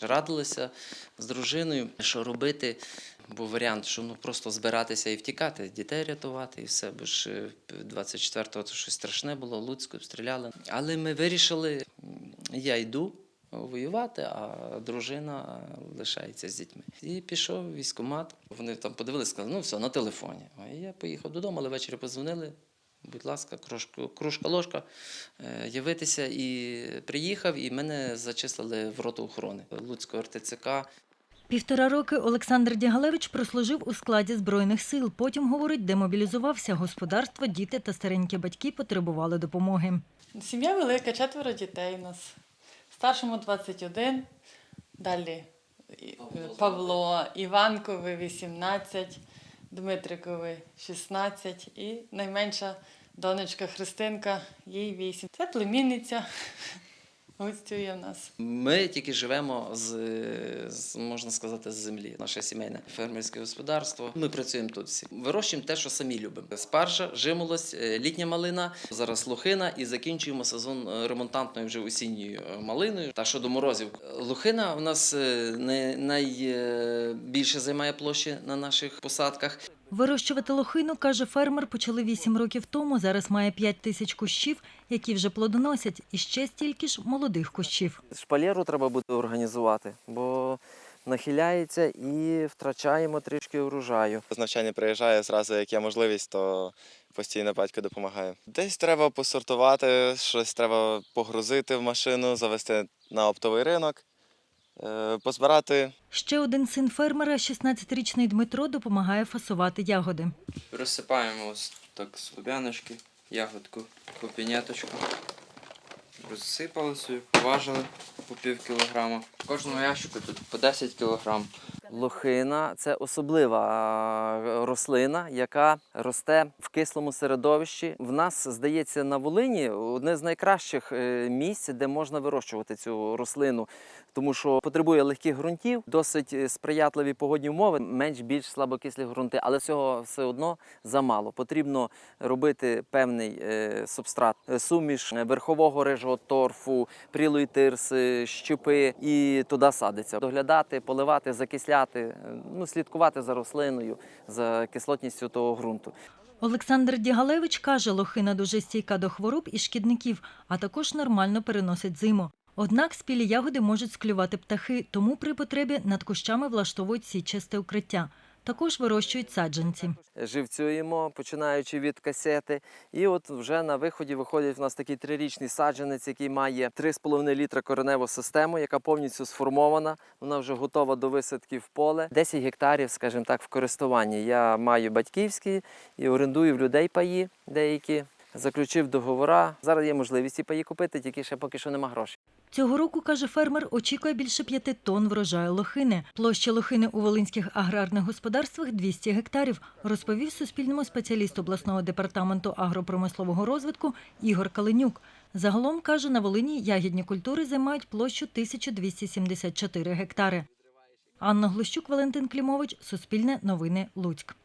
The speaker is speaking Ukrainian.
Радилися з дружиною, що робити. Був варіант, що ну просто збиратися і втікати, дітей рятувати і все. Бо ж е, 24-го це щось страшне було, Луцьку обстріляли. Але ми вирішили, я йду воювати, а дружина лишається з дітьми. І пішов військкомат. Вони там подивилися, сказали, ну все, на телефоні. А я поїхав додому, але ввечері подзвонили. Будь ласка, кружка, ложка, е, явитися. І приїхав, і мене зачислили в роту охорони Луцького РТЦК. Півтора роки Олександр Дягалевич прослужив у складі Збройних сил. Потім, говорить, демобілізувався. Господарство, діти та старенькі батьки потребували допомоги. Сім'я велика, четверо дітей у нас. Старшому 21, далі Павло, Іванкові 18, Дмитрикові 16 і найменша донечка Христинка, їй 8. Це племінниця. Гостює в нас. Ми тільки живемо з, з можна сказати, з землі. Наше сімейне фермерське господарство. Ми працюємо тут всі. Вирощуємо те, що самі любимо. Спаржа, жимолость, е, літня малина, зараз лохина і закінчуємо сезон е, ремонтантною вже осінньою е, малиною. Та щодо морозів, лохина у нас не найбільше займає площі на наших посадках. Вирощувати лохину, каже фермер, почали 8 років тому. Зараз має 5 тисяч кущів, які вже плодоносять, і ще стільки ж молодих кущів. Шпалеру треба буде організувати, бо нахиляється і втрачаємо трішки урожаю. З навчання приїжджаю зразу, як є можливість, то постійно батько допомагає. Десь треба посортувати, щось треба погрузити в машину, завести на оптовий ринок, позбирати. Ще один син фермера, 16-річний Дмитро, допомагає фасувати ягоди. Розсипаємо ось так з лубяночки, ягодку по. Розсипали собі, поважили по пів кілограма. Кожному ящику тут по 10 кілограм. Лохина це особлива рослина, яка росте в кислому середовищі. В нас, здається, на Волині одне з найкращих е, місць, де можна вирощувати цю рослину, тому що потребує легких ґрунтів, досить е, сприятливі погодні умови, менш більш слабокислі ґрунти, але цього все одно замало. Потрібно робити певний е, субстрат, суміш верхового рижого торфу, прілої тирси, щупи і туди садиться. Доглядати, поливати, закисляти, е, ну, слідкувати за рослиною, за кислотністю того ґрунту. Олександр Дігалевич каже, лохина дуже стійка до хвороб і шкідників, а також нормально переносить зиму. Однак спілі ягоди можуть склювати птахи, тому при потребі над кущами влаштовують січасте укриття. Також вирощують саджанці. Живцюємо, починаючи від касети. І от вже на виході виходить в нас такий трирічний саджанець, який має 3,5 літра кореневу систему, яка повністю сформована. Вона вже готова до висадки в поле. 10 гектарів, скажімо так, в користуванні. Я маю батьківські і орендую в людей паї деякі. Заключив договора. Зараз є можливість ці паї купити, тільки ще поки що нема грошей. Цього року, каже фермер, очікує більше п'яти тонн врожаю лохини. Площа лохини у волинських аграрних господарствах 200 гектарів, розповів Суспільному спеціаліст обласного департаменту агропромислового розвитку Ігор Калинюк. Загалом, каже, на Волині ягідні культури займають площу 1274 гектари. Анна Глущук, Валентин Клімович, Суспільне новини, Луцьк.